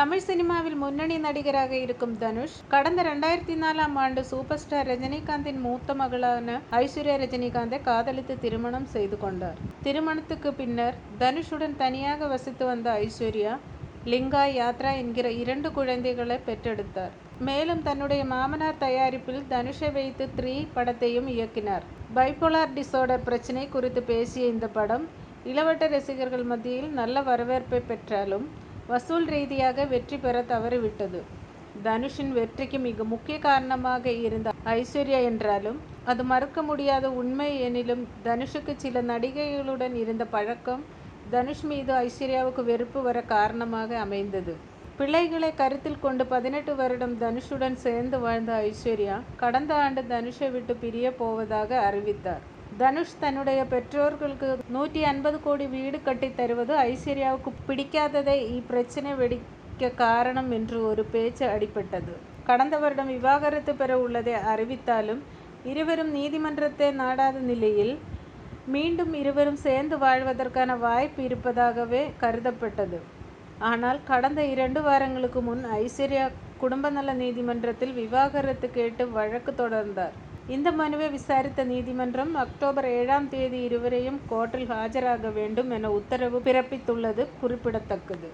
தமிழ் சினிமாவில் முன்னணி நடிகராக இருக்கும் தனுஷ் கடந்த ரெண்டாயிரத்தி நாலாம் ஆண்டு சூப்பர் ஸ்டார் ரஜினிகாந்தின் மூத்த மகளான ஐஸ்வர்யா ரஜினிகாந்தை காதலித்து திருமணம் செய்து கொண்டார். திருமணத்துக்கு பின்னர் தனுஷுடன் தனியாக வசித்து வந்த ஐஸ்வர்யா லிங்கா யாத்ரா என்கிற இரண்டு குழந்தைகளை பெற்றெடுத்தார். மேலும் தன்னுடைய மாமனார் தயாரிப்பில் தனுஷை வைத்து த்ரீ படத்தையும் இயக்கினார். பைபோலார் டிசார்டர் பிரச்சினை குறித்து பேசிய இந்த படம் இளவட்ட ரசிகர்கள் மத்தியில் நல்ல வரவேற்பை பெற்றாலும் வசூல் ரீதியாக வெற்றி பெற தவறிவிட்டது. தனுஷின் வெற்றிக்கு மிக முக்கிய காரணமாக இருந்த ஐஸ்வர்யா என்றாலும் அது மறுக்க முடியாத உண்மை எனிலும் தனுஷுக்கு சில நடிகைகளுடன் இருந்த பழக்கம் தனுஷ் மீது ஐஸ்வர்யாவுக்கு வெறுப்பு வர காரணமாக அமைந்தது. பிள்ளைகளை கருத்தில் கொண்டு பதினெட்டு வருடம் தனுஷுடன் சேர்ந்து வாழ்ந்த ஐஸ்வர்யா கடந்த ஆண்டு தனுஷை விட்டு பிரிய போவதாக அறிவித்தார். தனுஷ் தன்னுடைய பெற்றோர்களுக்கு நூற்றி ஐம்பது கோடி வீடு கட்டி தருவது ஐஸ்வர்யாவுக்கு பிடிக்காததை இப்பிரச்சனை வெடிக்க காரணம் என்று ஒரு பேச்சு அடிபட்டது. கடந்த வருடம் விவாகரத்து பெற உள்ளதை அறிவித்தாலும் இருவரும் நீதிமன்றத்தை நாடாத நிலையில் மீண்டும் இருவரும் சேர்ந்து வாழ்வதற்கான வாய்ப்பு இருப்பதாகவே கருதப்பட்டது. ஆனால் கடந்த இரண்டு வாரங்களுக்கு முன் ஐஸ்வர்யா குடும்ப நல நீதிமன்றத்தில் விவாகரத்து கேட்டு வழக்கு தொடர்ந்தார். இந்த மனுவை விசாரித்த நீதிமன்றம் அக்டோபர் ஏழாம் தேதி இருவரையும் கோர்ட்டில் ஆஜராக வேண்டும் என உத்தரவு பிறப்பித்துள்ளது குறிப்பிடத்தக்கது.